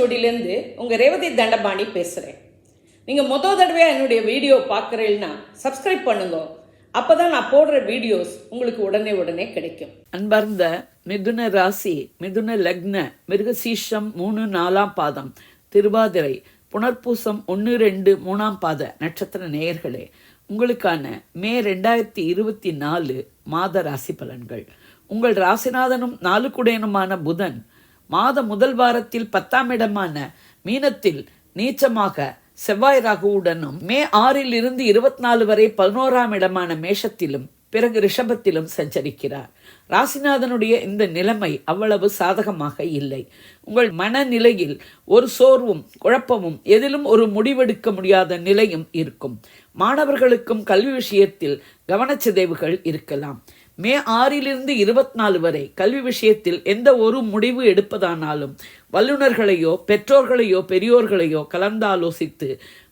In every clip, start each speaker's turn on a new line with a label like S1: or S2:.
S1: ஓலைச்சுவடியிலேருந்து உங்கள் ரேவதி தண்டபாணி பேசுகிறேன் நீங்கள் மொதல் தடவையாக என்னுடைய வீடியோ பார்க்குறீங்கன்னா சப்ஸ்கிரைப் பண்ணுங்க. அப்போ தான் நான் போடுற வீடியோஸ் உங்களுக்கு உடனே உடனே கிடைக்கும்.
S2: அன்பார்ந்த மிதுன ராசி மிதுன லக்ன மிருகசீஷம் மூணு நாலாம் பாதம் திருவாதிரை புனர்பூசம் ஒன்று ரெண்டு மூணாம் பாத நட்சத்திர நேயர்களே உங்களுக்கான மே ரெண்டாயிரத்தி இருபத்தி நாலு மாத ராசி பலன்கள். உங்கள் ராசிநாதனும் நாலுக்குடையனுமான புதன் மாத முதல் வாரத்தில் பத்தாம் இடமான மீனத்தில் நீச்சமாக செவ்வாய் ராகுவுடனும் மே ஆறில் இருந்து இருபத்தி நாலு வரை பதினோராம் இடமான மேஷத்திலும் பிறகு ரிஷபத்திலும் சஞ்சரிக்கிறார். ராசிநாதனுடைய இந்த நிலைமை அவ்வளவு சாதகமாக இல்லை. உங்கள் மனநிலையில் ஒரு சோர்வும் குழப்பமும் எதிலும் ஒரு முடிவெடுக்க முடியாத நிலையும் இருக்கும். மாணவர்களுக்கும் கல்வி விஷயத்தில் கவனச்சிதைவுகள் இருக்கலாம். மே ஆறிலிருந்து இருபத்தி நாலு வரை கல்வி விஷயத்தில் எந்த ஒரு முடிவு எடுப்பதானாலும் வல்லுநர்களையோ பெற்றோர்களையோ பெரியோர்களையோ கலந்தாலோசித்து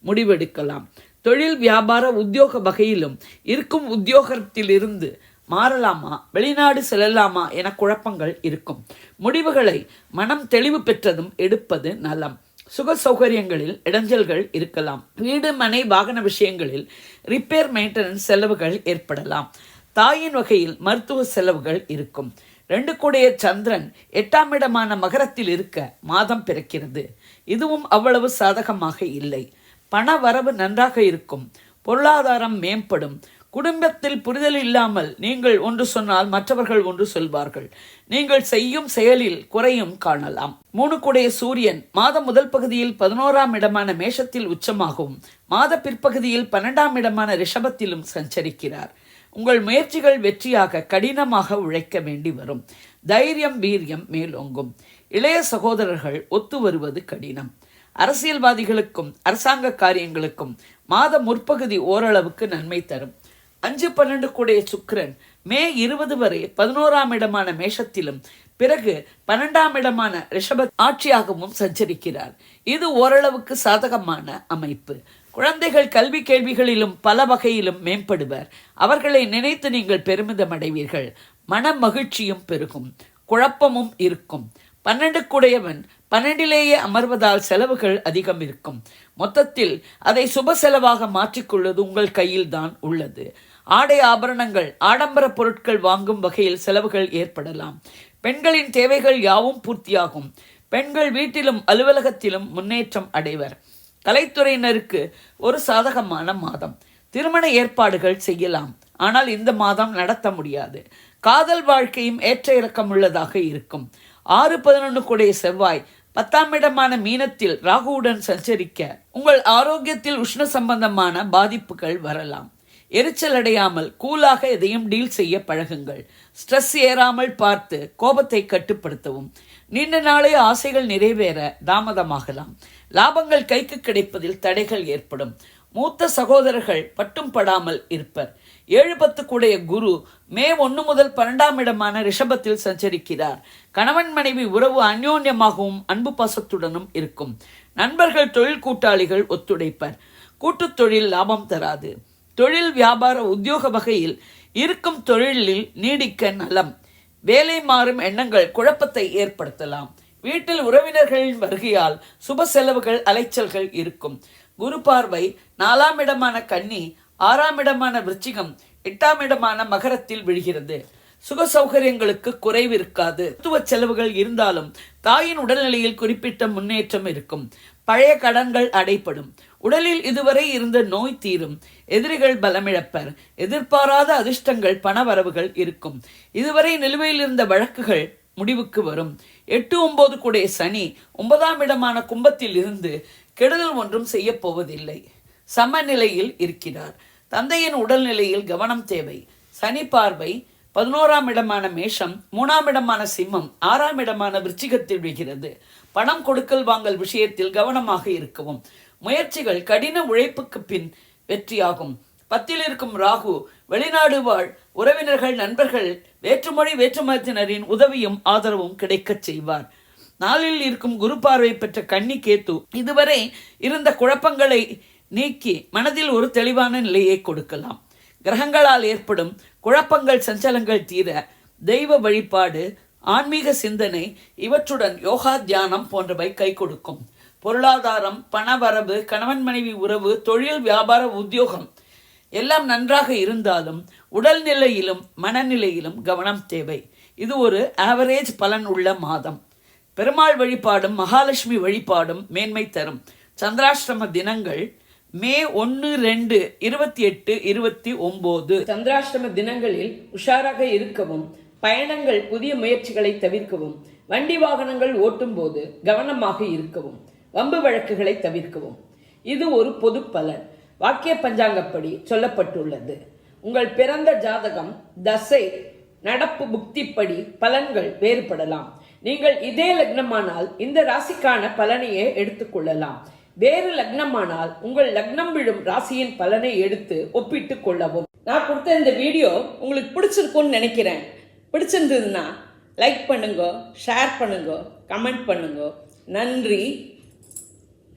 S2: முடிவெடுக்கலாம். தொழில் வியாபார உத்தியோக வகையிலும் இருக்கும் உத்தியோகத்திலிருந்து மாறலாமா வெளிநாடு செல்லலாமா என குழப்பங்கள் இருக்கும். முடிவுகளை மனம் தெளிவு பெற்றதும் எடுப்பது நலம். சுக சௌகரியங்களில் இடைஞ்சல்கள் இருக்கலாம். வீடு மனை வாகன விஷயங்களில் ரிப்பேர் மெயின்டெனன்ஸ் செலவுகள் ஏற்படலாம். தாயின் வகையில் மருத்துவ செலவுகள் இருக்கும். ரெண்டு கூடைய சந்திரன் எட்டாம் இடமான மகரத்தில் இருக்க மாதம் பிறக்கிறது. இதுவும் அவ்வளவு சாதகமாக இல்லை. பண வரவு நன்றாக இருக்கும். பொருளாதாரம் மேம்படும். குடும்பத்தில் புரிதல் இல்லாமல் நீங்கள் ஒன்று சொன்னால் மற்றவர்கள் ஒன்று சொல்வார்கள். நீங்கள் செய்யும் செயலில் குறையும் காணலாம். மூணு கூடைய சூரியன் மாத முதல் பகுதியில் பதினோராம் இடமான மேஷத்தில் உச்சமாகவும் மாத பிற்பகுதியில் பன்னெண்டாம் இடமான ரிஷபத்திலும் சஞ்சரிக்கிறார். உங்கள் முயற்சிகள் வெற்றியாக கடினமாக உழைக்க வேண்டி வரும். தைரியம் வீரியம் மேலோங்கும் இளைய சகோதரர்கள் ஒத்து வருவது கடினம். அரசியல்வாதிகளுக்கும் அரசாங்க காரியங்களுக்கும் மாத முற்பகுதி ஓரளவுக்கு நன்மை தரும். அஞ்சு பன்னெண்டு கூடிய சுக்கிரன் மே இருபது வரை பதினோராம் இடமான மேஷத்திலும் பிறகு பன்னெண்டாம் இடமான ரிஷப ஆட்சியாகவும் சஞ்சரிக்கிறார். இது ஓரளவுக்கு சாதகமான அமைப்பு. குழந்தைகள் கல்வி கேள்விகளிலும் பல வகையிலும் மேம்படுவர். அவர்களை நினைத்து நீங்கள் பெருமிதம் அடைவீர்கள் மன மகிழ்ச்சியும் பெருகும். குழப்பமும் இருக்கும். பன்னெண்டுக்குடையவன் பன்னெண்டிலேயே அமர்வதால் செலவுகள் அதிகம் இருக்கும். மொத்தத்தில் அதை சுப செலவாக மாற்றிக்கொள்வது உங்கள் கையில் தான் உள்ளது. ஆடை ஆபரணங்கள் ஆடம்பர பொருட்கள் வாங்கும் வகையில் செலவுகள் ஏற்படலாம். பெண்களின் தேவைகள் யாவும் பூர்த்தியாகும். பெண்கள் வீட்டிலும் அலுவலகத்திலும் முன்னேற்றம் அடைவர். கலைத்துறையினருக்கு ஒரு சாதகமான மாதம். திருமண ஏற்பாடுகள் செய்யலாம். ஆனால் இந்த மாதம் நடத்த முடியாது. காதல் வாழ்க்கையும் ஏற்ற இறக்கம் உள்ளதாக இருக்கும். ஆறு பதினொன்று கூடிய செவ்வாய் பத்தாம் இடமான மீனத்தில் ராகுவுடன் சஞ்சரிக்க உங்கள் ஆரோக்கியத்தில் உஷ்ண சம்பந்தமான பாதிப்புகள் வரலாம். எரிச்சல் அடையாமல் கூலாக எதையும் டீல் செய்ய பழகுங்கள். ஸ்ட்ரெஸ் ஏறாமல் பார்த்து கோபத்தை கட்டுப்படுத்தவும். நீண்ட நாளே ஆசைகள் நிறைவேற தாமதமாகலாம். லாபங்கள் கைக்கு கிடைப்பதில் தடைகள் ஏற்படும். மூத்த சகோதரர்கள் பட்டும் படாமல் இருப்பர். ஏழு பத்து கூடைய குரு மே ஒன்று முதல் பன்னெண்டாம் இடமான ரிஷபத்தில் சஞ்சரிக்கிறார். கணவன் மனைவி உறவு அந்யோன்யமாகவும் அன்பு பாசத்துடனும் இருக்கும். நண்பர்கள் தொழில் கூட்டாளிகள் ஒத்துழைப்பர். கூட்டுத் தொழில் லாபம் தராது. தொழில் வியாபார உத்தியோக வகையில் இருக்கும் தொழிலில் நீடிக்க நலம் வேலை மாறும் எண்ணங்கள் குழப்பத்தை ஏற்படுத்தலாம். வீட்டில் உறவினர்களின் வருகையால் சுப செலவுகள் அலைச்சல்கள் இருக்கும். குரு பார்வை நாலாம் இடமான கன்னி ஆறாம் இடமான விருச்சிகம் எட்டாம் இடமான மகரத்தில் விழுகிறது. சுக சௌகரியங்களுக்கு குறைவு இருக்காது மருத்துவ செலவுகள் இருந்தாலும் தாயின் உடல்நிலையில் குறிப்பிட்ட முன்னேற்றம் இருக்கும். பழைய கடன்கள் அடைப்படும். உடலில் இதுவரை இருந்த நோய் தீரும். எதிரிகள் பலமிழப்பர். எதிர்பாராத அதிர்ஷ்டங்கள் பணவரவுகள் இருக்கும். இதுவரை நிலுவையில் இருந்த வழக்குகள் முடிவுக்கு வரும். எட்டு ஒன்பது கூட சனி ஒன்பதாம் இடமான கும்பத்தில் இருந்து கெடுதல் ஒன்றும் செய்ய போவதில்லை. சமநிலையில் இருக்கிறார். தந்தையின் உடல்நிலையில் கவனம் தேவை. சனி பார்வை பதினோராம் இடமான மேஷம் மூணாம் இடமான சிம்மம் ஆறாம் இடமான விருச்சிகத்தில் விழுகிறது. பணம் கொடுக்கல் வாங்கல் விஷயத்தில் கவனமாக இருக்கவும். முயற்சிகள் கடின உழைப்புக்கு பின் வெற்றியாகும். பத்தில் இருக்கும் ராகு வெளிநாடு வாழ் உறவினர்கள் நண்பர்கள் வேற்றுமொழி வேற்றுமதத்தினரின் உதவியும் ஆதரவும் கிடைக்கச் செய்வார். நாளில் இருக்கும் குரு பார்வை பெற்ற கன்னி கேத்து இதுவரை இருந்த குழப்பங்களை நீக்கி மனதில் ஒரு தெளிவான நிலையை கொடுக்கலாம். கிரகங்களால் ஏற்படும் குழப்பங்கள் சஞ்சலங்கள் தீர தெய்வ வழிபாடு ஆன்மீக சிந்தனை இவற்றுடன் யோகா தியானம் போன்றவை கை கொடுக்கும். பொருளாதாரம் பணவரவு கணவன் மனைவி உறவு தொழில் வியாபார உத்தியோகம் எல்லாம் நன்றாக இருந்தாலும் உடல்நிலையிலும் மனநிலையிலும் கவனம் தேவை. இது ஒரு ஆவரேஜ் பலன் உள்ள மாதம். பெருமாள் வழிபாடும் மகாலட்சுமி வழிபாடும் மேன்மை தரும். சந்திராஷ்டிரம தினங்கள் மே ஒன்று ரெண்டு இருபத்தி எட்டு இருபத்தி ஒன்பது
S1: சந்திராஷ்டம தினங்களில் உஷாராக இருக்கவும் பயணங்கள் புதிய முயற்சிகளை தவிர்க்கவும் வண்டி வாகனங்கள் ஓட்டும் போது கவனமாக இருக்கவும் வம்பு வழக்குகளை தவிர்க்கவும். இது ஒரு பொது பலன். வாக்கிய பஞ்சாங்கப்படி சொல்லப்பட்டுள்ளது. உங்கள் பிறந்த ஜாதகம் தசை நடப்பு புக்திப்படி பலன்கள் வேறுபடலாம். நீங்கள் இதே லக்னமானால் இந்த ராசிக்கான பலனையே எடுத்துக்கொள்ளலாம் வேறு லக்னமானால் உங்கள் லக்னம் விழும் ராசியின் பலனை எடுத்து ஒப்பிட்டு கொள்ளவும். நான் கொடுத்த இந்த வீடியோ உங்களுக்கு பிடிச்சிருக்கும்னு நினைக்கிறேன். பிடிச்சிருந்ததுன்னா லைக் பண்ணுங்க ஷேர் பண்ணுங்க கமெண்ட் பண்ணுங்க. நன்றி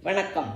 S1: வணக்கம்.